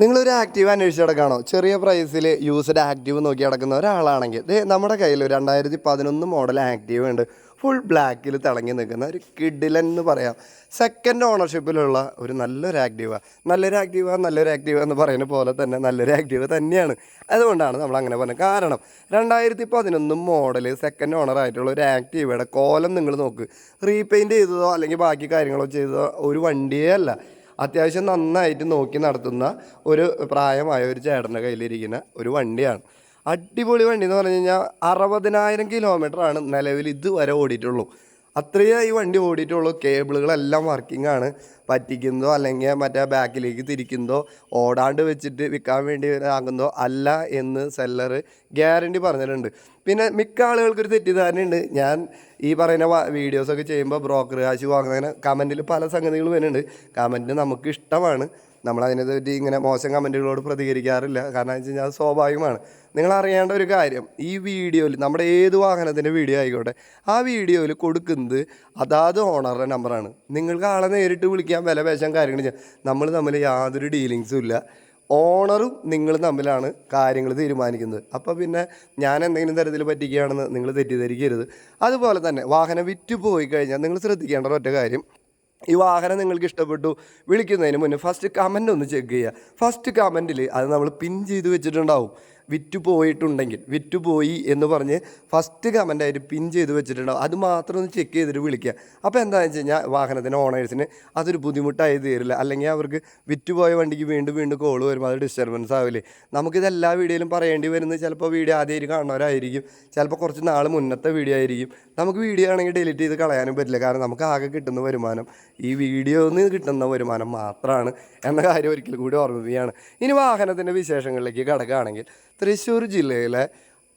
നിങ്ങളൊരു ആക്റ്റീവ് അന്വേഷിച്ച് നടക്കുകയാണോ ചെറിയ പ്രൈസിൽ യൂസ്ഡ് ആക്റ്റീവ് നോക്കി നടക്കുന്ന ഒരാളാണെങ്കിൽ ദേ നമ്മുടെ കയ്യിൽ രണ്ടായിരത്തി പതിനൊന്ന് മോഡൽ ആക്റ്റീവ് ഉണ്ട് ഫുൾ ബ്ലാക്കിൽ തിളങ്ങി നിൽക്കുന്ന ഒരു കിഡിലൻ എന്ന് പറയാം. സെക്കൻഡ് ഓണർഷിപ്പിലുള്ള ഒരു നല്ലൊരു ആക്റ്റീവ നല്ലൊരു ആക്റ്റീവ നല്ലൊരു ആക്റ്റീവ എന്ന് പറയുന്ന പോലെ തന്നെ നല്ലൊരു ആക്റ്റീവ് തന്നെയാണ്. അതുകൊണ്ടാണ് നമ്മൾ അങ്ങനെ പറഞ്ഞത്. കാരണം രണ്ടായിരത്തി പതിനൊന്ന് മോഡൽ സെക്കൻഡ് ഓണർ ആയിട്ടുള്ള ഒരു ആക്റ്റീവയുടെ കോലം നിങ്ങൾ നോക്ക്. റീപെയിന്റ് ചെയ്തതോ അല്ലെങ്കിൽ ബാക്കി കാര്യങ്ങളോ ചെയ്തതോ ഒരു വണ്ടിയേ അല്ല. അത്യാവശ്യം നന്നായിട്ട് നോക്കി നടത്തുന്ന ഒരു പ്രായമായ ഒരു ചേട്ടന്റെ കയ്യിലിരിക്കുന്ന ഒരു വണ്ടിയാണ്. അടിപൊളി വണ്ടി എന്ന് പറഞ്ഞു കഴിഞ്ഞാൽ അറുപതിനായിരം കിലോമീറ്ററാണ് നിലവിൽ ഇതുവരെ ഓടിയിട്ടുള്ളൂ. അത്രയേ ഈ വണ്ടി ഓടിയിട്ടുള്ളൂ. കേബിളുകളെല്ലാം വർക്കിംഗ് ആണ് പറ്റിക്കുന്നതോ അല്ലെങ്കിൽ മറ്റേ ബാക്കിലേക്ക് തിരിക്കുന്നതോ ഓടാണ്ട് വെച്ചിട്ട് വിൽക്കാൻ വേണ്ടി ആകുന്നതോ അല്ല എന്ന് സെല്ലർ ഗ്യാരണ്ടി പറഞ്ഞിട്ടുണ്ട്. പിന്നെ മിക്ക ആളുകൾക്കൊരു തെറ്റിദ്ധാരണയുണ്ട്. ഞാൻ ഈ പറയുന്ന വീഡിയോസൊക്കെ ചെയ്യുമ്പോൾ ബ്രോക്കർ കാശ് വാങ്ങുന്നതിന് കമന്റിൽ പല സംഗതികൾ വരുന്നുണ്ട്. കമന്റ് നമുക്ക് ഇഷ്ടമാണ്. നമ്മൾ അതിനെപ്പറ്റി ഇങ്ങനെ മോശം കമന്റുകളോട് പ്രതികരിക്കാറില്ല. കാരണം വെച്ച് കഴിഞ്ഞാൽ അത് സ്വാഭാവികമാണ്. നിങ്ങൾ അറിയേണ്ട ഒരു കാര്യം ഈ വീഡിയോയിൽ നമ്മുടെ ഏത് വാഹനത്തിന്റെ വീഡിയോ ആയിക്കോട്ടെ ആ വീഡിയോയിൽ കൊടുക്കുന്നത് അതാത് ഓണറുടെ നമ്പറാണ്. നിങ്ങൾക്ക് ആളെ നേരിട്ട് വിളിക്കാൻ വില പേശാൻ കാര്യങ്ങൾ ചെയ്യാം. നമ്മൾ തമ്മിൽ യാതൊരു ഡീലിങ്സും ഇല്ല. ഓണറും നിങ്ങൾ തമ്മിലാണ് കാര്യങ്ങൾ തീരുമാനിക്കുന്നത്. അപ്പോൾ പിന്നെ ഞാൻ എന്തെങ്കിലും തരത്തിൽ പറ്റിക്കുകയാണെന്ന് നിങ്ങൾ തെറ്റിദ്ധരിക്കരുത്. അതുപോലെ തന്നെ വാഹനം വിറ്റ് പോയി കഴിഞ്ഞാൽ നിങ്ങൾ ശ്രദ്ധിക്കേണ്ട ഒറ്റ കാര്യം ഈ വാഹനം നിങ്ങൾക്ക് ഇഷ്ടപ്പെട്ടു വിളിക്കുന്നതിന് മുന്നേ ഫസ്റ്റ് കമന്റ് ഒന്ന് ചെക്ക് ചെയ്യുക. ഫസ്റ്റ് കമന്റിൽ അത് നമ്മൾ പിൻ ചെയ്ത് വെച്ചിട്ടുണ്ടാവും. വിറ്റു പോയിട്ടുണ്ടെങ്കിൽ വിറ്റു പോയി എന്ന് പറഞ്ഞ് ഫസ്റ്റ് കമന്റായിട്ട് പിൻ ചെയ്ത് വെച്ചിട്ടുണ്ടാവും. അത് മാത്രം ഒന്ന് ചെക്ക് ചെയ്തിട്ട് വിളിക്കുക. അപ്പോൾ എന്താണെന്ന് വെച്ച് കഴിഞ്ഞാൽ വാഹനത്തിന്റെ ഓണേഴ്സിന് അതൊരു ബുദ്ധിമുട്ടായി തീരില്ല. അല്ലെങ്കിൽ അവർക്ക് വിറ്റുപോയ വണ്ടിക്ക് വീണ്ടും വീണ്ടും കോൾ വരുമ്പോൾ അത് ഡിസ്റ്റർബൻസ് ആവില്ലേ. നമുക്കിത് എല്ലാ വീഡിയോയിലും പറയേണ്ടി വരുന്നത് ചിലപ്പോൾ വീഡിയോ ആദ്യമായിട്ട് കാണുന്നവരായിരിക്കും. ചിലപ്പോൾ കുറച്ച് നാൾ മുന്നത്തെ വീഡിയോ ആയിരിക്കും. നമുക്ക് വീഡിയോ ആണെങ്കിൽ ഡിലീറ്റ് ചെയ്ത് കളയാനും പറ്റില്ല. കാരണം നമുക്ക് ആകെ കിട്ടുന്ന വരുമാനം ഈ വീഡിയോയിൽ നിന്ന് കിട്ടുന്ന വരുമാനം മാത്രമാണ് എന്ന കാര്യം ഒരിക്കലും കൂടി ഓർമ്മിപ്പിക്കുകയാണ്. ഇനി വാഹനത്തിന്റെ വിശേഷങ്ങളിലേക്ക് കിടക്കുകയാണെങ്കിൽ തൃശ്ശൂർ ജില്ലയിലെ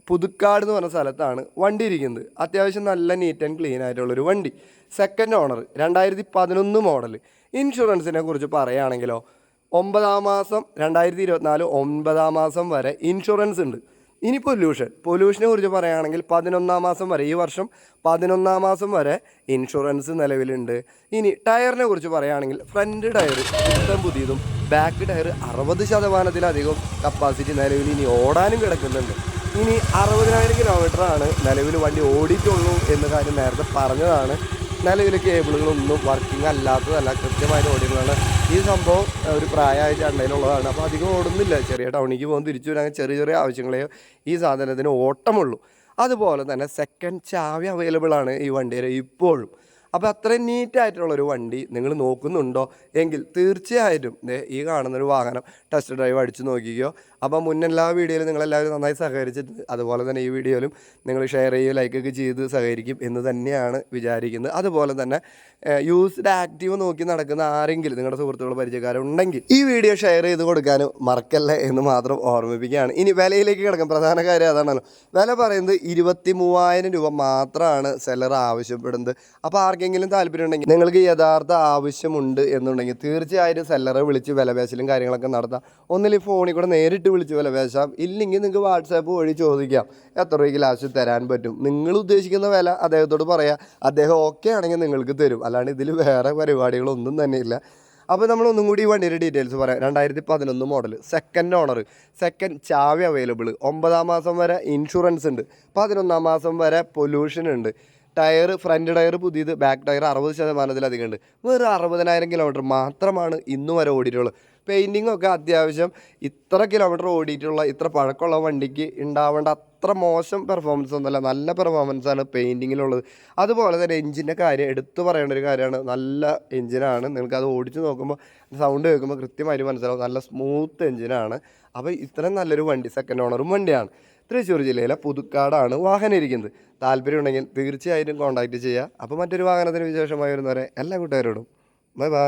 പുതുക്കാട് എന്ന് പറഞ്ഞ സ്ഥലത്താണ് വണ്ടി ഇരിക്കുന്നത്. അത്യാവശ്യം നല്ല നീറ്റ് ആൻഡ് ക്ലീൻ ആയിട്ടുള്ളൊരു വണ്ടി. സെക്കൻഡ് ഓണർ രണ്ടായിരത്തി പതിനൊന്ന് മോഡൽ ഇൻഷുറൻസിനെ കുറിച്ച് പറയുകയാണെങ്കിലോ ഒമ്പതാം മാസം രണ്ടായിരത്തി ഇരുപത്തിനാല് ഒൻപതാം മാസം വരെ ഇൻഷുറൻസ് ഉണ്ട്. ഇനി പൊല്യൂഷൻ പൊല്യൂഷനെ കുറിച്ച് പറയുകയാണെങ്കിൽ പതിനൊന്നാം മാസം വരെ ഈ വർഷം പതിനൊന്നാം മാസം വരെ ഇൻഷുറൻസ് നിലവിലുണ്ട്. ഇനി ടയറിനെ കുറിച്ച് പറയുകയാണെങ്കിൽ ഫ്രണ്ട് ടയർ ഏറ്റവും പുതിയതും ബാക്ക് ടയർ അറുപത് ശതമാനത്തിലധികം കപ്പാസിറ്റി നിലവിൽ ഇനി ഓടാനും കിടക്കുന്നുണ്ട്. ഇനി അറുപതിനായിരം കിലോമീറ്റർ ആണ് നിലവിൽ വണ്ടി ഓടിയിട്ടുള്ളൂ എന്ന കാര്യം നേരത്തെ പറഞ്ഞതാണ്. നിലവിൽ കേബിളുകളൊന്നും വർക്കിംഗ് അല്ലാത്തതല്ല കൃത്യമായിട്ട് ഓടിക്കുന്നതാണ് ഈ സംഭവം ഒരു പ്രായമായ ചണ്ടയിലുള്ളതാണ് അപ്പോൾ അധികം ഓടുന്നില്ല. ചെറിയ ടൗണിലേക്ക് പോകും തിരിച്ചു വരാൻ ചെറിയ ചെറിയ ആവശ്യങ്ങളെ ഈ സാധനത്തിന് ഓട്ടമുള്ളൂ. അതുപോലെ തന്നെ സെക്കൻഡ് ചാവി അവൈലബിൾ ആണ് ഈ വണ്ടിയിൽ ഇപ്പോഴും. അപ്പോൾ അത്രയും നീറ്റായിട്ടുള്ളൊരു വണ്ടി നിങ്ങൾ നോക്കുന്നുണ്ടോ? എങ്കിൽ തീർച്ചയായിട്ടും ഈ കാണുന്നൊരു വാഹനം ടെസ്റ്റ് ഡ്രൈവ് അടിച്ചു നോക്കിക്കോ. അപ്പോൾ മുന്നെല്ലാ വീഡിയോയിലും നിങ്ങളെല്ലാവരും നന്നായി സഹകരിച്ചിട്ട് അതുപോലെ തന്നെ ഈ വീഡിയോയിലും നിങ്ങൾ ഷെയർ ചെയ്യുക ലൈക്കൊക്കെ ചെയ്ത് സഹകരിക്കും എന്ന് തന്നെയാണ് വിചാരിക്കുന്നത്. അതുപോലെ തന്നെ യൂസ്ഡ് ആക്റ്റീവ് നോക്കി നടക്കുന്ന ആരെങ്കിലും നിങ്ങളുടെ സുഹൃത്തുക്കൾ പരിചയക്കാരുണ്ടെങ്കിൽ ഈ വീഡിയോ ഷെയർ ചെയ്ത് കൊടുക്കാനും മറക്കല്ലേ എന്ന് മാത്രം ഓർമ്മിപ്പിക്കുകയാണ്. ഇനി വിലയിലേക്ക് കിടക്കും. പ്രധാന കാര്യം അതാണല്ലോ. വില പറയുന്നത് ഇരുപത്തി മൂവായിരം രൂപ മാത്രമാണ് സെല്ലർ ആവശ്യപ്പെടുന്നത്. അപ്പോൾ ആർക്കെങ്കിലും താല്പര്യം ഉണ്ടെങ്കിൽ നിങ്ങൾക്ക് യഥാർത്ഥ ആവശ്യമുണ്ട് എന്നുണ്ടെങ്കിൽ തീർച്ചയായിട്ടും സെല്ലറെ വിളിച്ച് വിലപേശലും കാര്യങ്ങളൊക്കെ നടത്താം. ഒന്നിൽ ഫോണിൽ കൂടെ നേരിട്ട് വിളിച്ച് വിലപേശാം. ഇല്ലെങ്കിൽ നിങ്ങൾക്ക് വാട്സാപ്പ് വഴി ചോദിക്കാം. എത്ര രൂപയ്ക്ക് ലാസ്റ്റ് തരാൻ പറ്റും? നിങ്ങൾ ഉദ്ദേശിക്കുന്ന വില അദ്ദേഹത്തോട് പറയാം. അദ്ദേഹം ഓക്കെ ആണെങ്കിൽ നിങ്ങൾക്ക് തരും. അല്ലാണ്ട് ഇതിൽ വേറെ പരിപാടികളൊന്നും തന്നെ ഇല്ല. അപ്പോൾ നമ്മൾ ഒന്നും കൂടി ഈ വണ്ടിയുടെ ഡീറ്റെയിൽസ് പറയാം. രണ്ടായിരത്തി പതിനൊന്ന് മോഡൽ സെക്കൻഡ് ഓണർ സെക്കൻഡ് ചാവി അവൈലബിൾ ഒമ്പതാം മാസം വരെ ഇൻഷുറൻസ് ഉണ്ട്. പതിനൊന്നാം മാസം വരെ പൊല്യൂഷൻ ഉണ്ട്. ടയർ ഫ്രണ്ട് ടയർ പുതിയത് ബാക്ക് ടയർ അറുപത് ശതമാനത്തിലധികം ഉണ്ട് വെറും അറുപതിനായിരം കിലോമീറ്റർ മാത്രമാണ് ഇന്നു വരെ ഓടിയിട്ടുള്ളത് പെയിന്റിംഗ് ഒക്കെ അത്യാവശ്യം ഇത്ര കിലോമീറ്റർ ഓടിയിട്ടുള്ള ഇത്ര പഴക്കമുള്ള വണ്ടിക്ക് ഉണ്ടാവേണ്ട അത്ര മോശം പെർഫോമൻസ് ഒന്നുമല്ല നല്ല പെർഫോമൻസാണ് പെയിന്റിങ്ങിലുള്ളത് അതുപോലെ തന്നെ എഞ്ചിന്റെ കാര്യം എടുത്തു പറയേണ്ട ഒരു കാര്യമാണ് നല്ല എഞ്ചിനാണ് നിങ്ങൾക്ക് അത് ഓടിച്ച് നോക്കുമ്പോൾ സൗണ്ട് കേൾക്കുമ്പോൾ കൃത്യമായിട്ട് മനസ്സിലാവും നല്ല സ്മൂത്ത് എഞ്ചിനാണ് അപ്പോൾ ഇത്രയും നല്ലൊരു വണ്ടി സെക്കൻഡ് ഓണറും വണ്ടിയാണ്. തൃശ്ശൂർ ജില്ലയിലെ പുതുക്കാടാണ് വാഹനം ഇരിക്കുന്നത് താല്പര്യമുണ്ടെങ്കിൽ തീർച്ചയായിട്ടും കോൺടാക്റ്റ് ചെയ്യുക അപ്പോൾ മറ്റൊരു വാഹനത്തിന് വിശേഷമായി വരുന്നവരെ എല്ലാ കൂട്ടുകാരോടും. Bye bye